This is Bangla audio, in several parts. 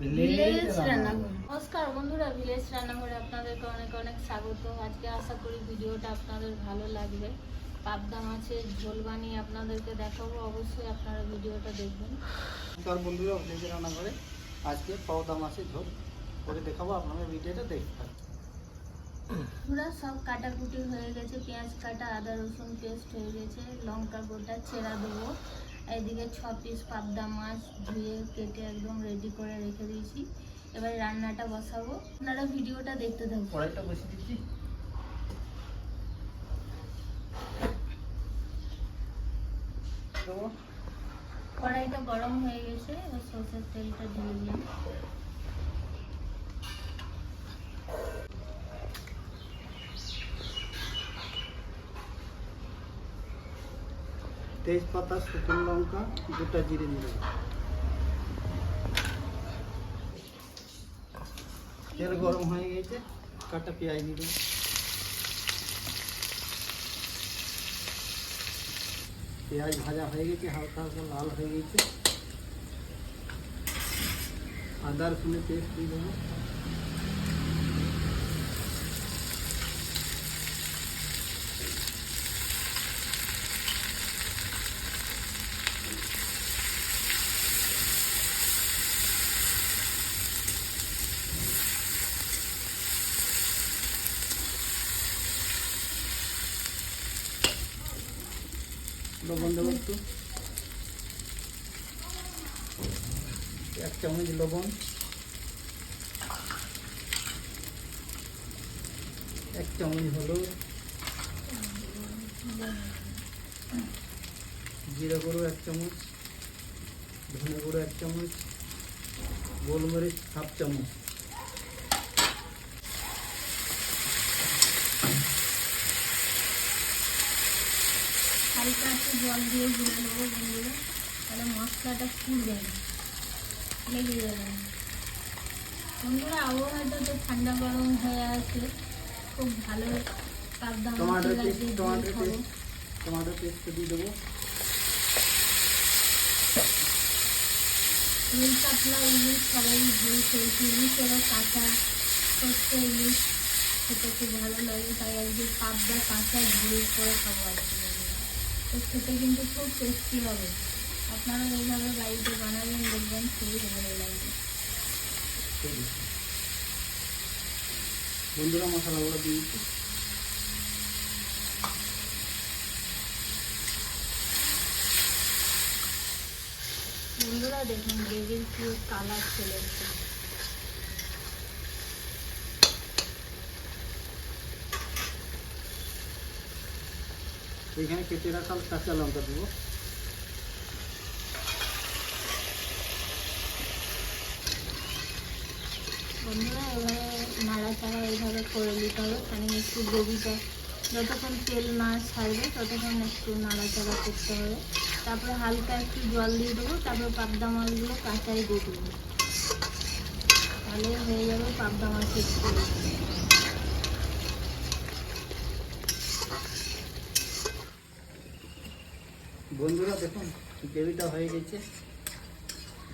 ভিলেজ রান্নাঘর। নমস্কার বন্ধুরা ভিলেজ রান্নাঘরে আপনাদেরকে অনেক অনেক স্বাগত। আজকে আশা করি ভিডিওটা আপনাদের ভালো লাগবে। পাবদা মাছের ঝোল বানিয়ে আপনাদেরকে দেখাবো অবশ্যই আপনারা ভিডিওটা দেখবেন। নমস্কার বন্ধুরা ভিলেজ রান্নাঘরে। আজকে পাবদা মাছের ঝোল করে দেখাবো আপনারা ভিডিওটা দেখতে পুরো সব কাটাকুটি হয়ে গেছে পেঁয়াজ কাটা আদা রসুন পেস্ট হয়ে গেছে লঙ্কা গোটা ছেঁড়া দেবো। এদিকে ছ পিস পাবদা মাছ ধুয়ে কেটে একদম রেডি করে রেখে দিয়েছি। এবার রান্নাটা বসাবো। আপনারা ভিডিওটা দেখতে থাকুন। কড়াইটা বসে দিচ্ছি। কড়াইটা গরম হয়ে গেছে এবার সরষের তেলটা দিয়ে দিলাম। তেজপাতা, শুকনো লঙ্কা, গোটা জিরে দিয়ে দেবো তেল গরম হয়ে গেছে, কাটা পেঁয়াজ দিয়ে দেবো পেঁয়াজ ভাজা হয়ে গেছে, হালকা হালকা লাল হয়ে গেছে। আদা রসুনের পেস্ট দিয়ে দেবো। লবণ দেবো একটু এক চামচ লবণ। এক চামচ হলুদ। জিরা গুঁড়ো এক চামচ। ধনে গুঁড়ো এক চামচ। গোলমরিচ হাফ চামচ। হালকা একটু জল দিয়ে গুলে নেব বন্ধুরা তাহলে মশলাটা না লেগে যাবে। বন্ধুরা আবহাওয়াটা তো ঠান্ডা গরম হয়ে আছে। খুব ভালো টমাটো পেস্ট দিয়ে দেবো। ইলিশ সবাই খেয়েছি কাঁচা ইলিশ। খেতে খুব ভালো লাগে তাই একদিন পাবদা কাঁচা ঝোল করে খাব আজকে। বন্ধুরা। তো খেতে কিন্তু খুব টেস্টি হবে। আপনারা এইভাবে বাড়িতে বানাবেন দেখবেন খুবই ভালো লাগবে। বন্ধুরা মশলাগুলো দিয়ে দিচ্ছি। বন্ধুরা দেখুন গ্রেভির পুরো কালার চলে এসেছে। এখানে কেটে রাখা কাঁচা লঙ্কা দেবো। বন্ধুরা, এবারে নাড়াচাড়া এইভাবে করে নিতে হবে মানে একটু গ্রেভিটা যতক্ষণ তেল না ছাড়বে, ততক্ষণ একটু নাড়াচাড়া করতে হবে। তারপরে হালকা একটু জল দিয়ে দেবো, তারপরে পাবদা মাছগুলো কাঁচাই দিয়ে দেবো। তাহলে হয়ে যাবে পাবদা মাছের বন্ধুরা দেখুন, গ্রেভিটা হয়ে গেছে।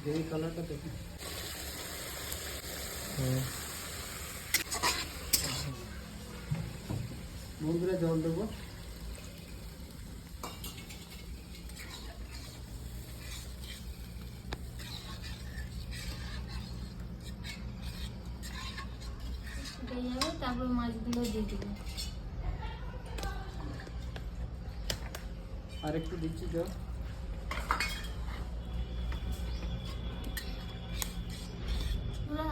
গ্রেভি কালারটা দেখুন। বন্ধুরা জল দেবো। তারপর মাছগুলো দিয়ে দেবো। আর একটু দিচ্ছি জল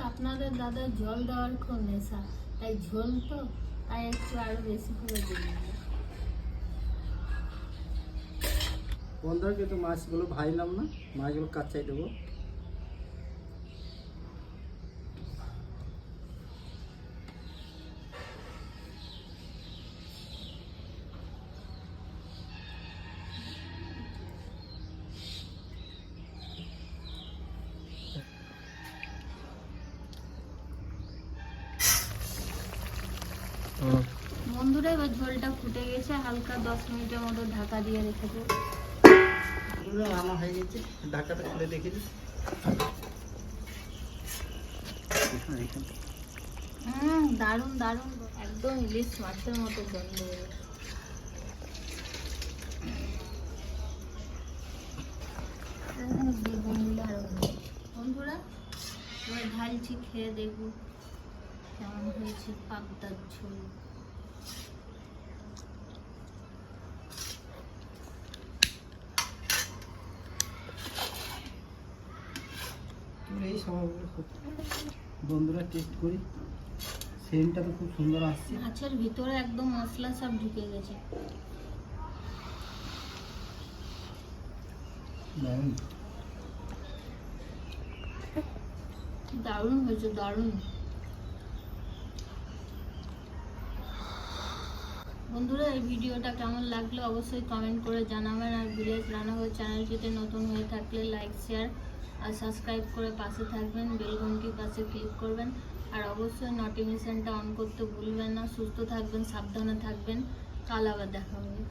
আপনাদের দাদা জল দেওয়ার খুব নেশা। তাই ঝোল তো তাই একটু আরও বেশি করে বন্ধ বন্ধুরা কিন্তু মাছগুলো ভাজলাম না মাছগুলো কাঁচাই দেবো। ঝোলটা ফুটে গেছে হালকা দশ মিনিটের মতো ঢাকা দিয়ে রেখে দেবো রান্না হয়ে গেছে। ঢাকাটা খুলে দেখে দিই হুম দারুণ দারুণ। একদম ইলিশ মাছের মতো গন্ধ। বন্ধুরা এবার ঢালছি খেয়ে দেখব কেমন হয়েছে পাবদার ঝোল। এই বন্ধুরা টেস্ট করি। সেন্টটা তো খুব সুন্দর আসছে। মাছের ভিতরে একদম মশলা সব ঢুকে গেছে। দারুণ। দারুণ হয়েছে দারুণ। বন্ধুরা এই ভিডিওটা কেমন লাগল অবশ্যই কমেন্ট করে জানাবেন। আর ভিলেজ রান্নাঘর চ্যানেলটিতে নতুন হয়ে থাকলে লাইক শেয়ার আর সাবস্ক্রাইব করে পাশে থাকবেন বেলঘন্টির পাশে ক্লিক করবেন। আর অবশ্যই নোটিফিকেশানটা অন করতে ভুলবেন না। সুস্থ থাকবেন, সাবধানে থাকবেন। কাল আবার দেখা হবে।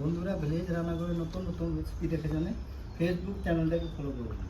বন্ধুরা, ভিলেজ রান্নাঘরে নতুন নতুন রেসিপি দেখে জানে। ফেসবুক চ্যানেলটাকে ফলো করুন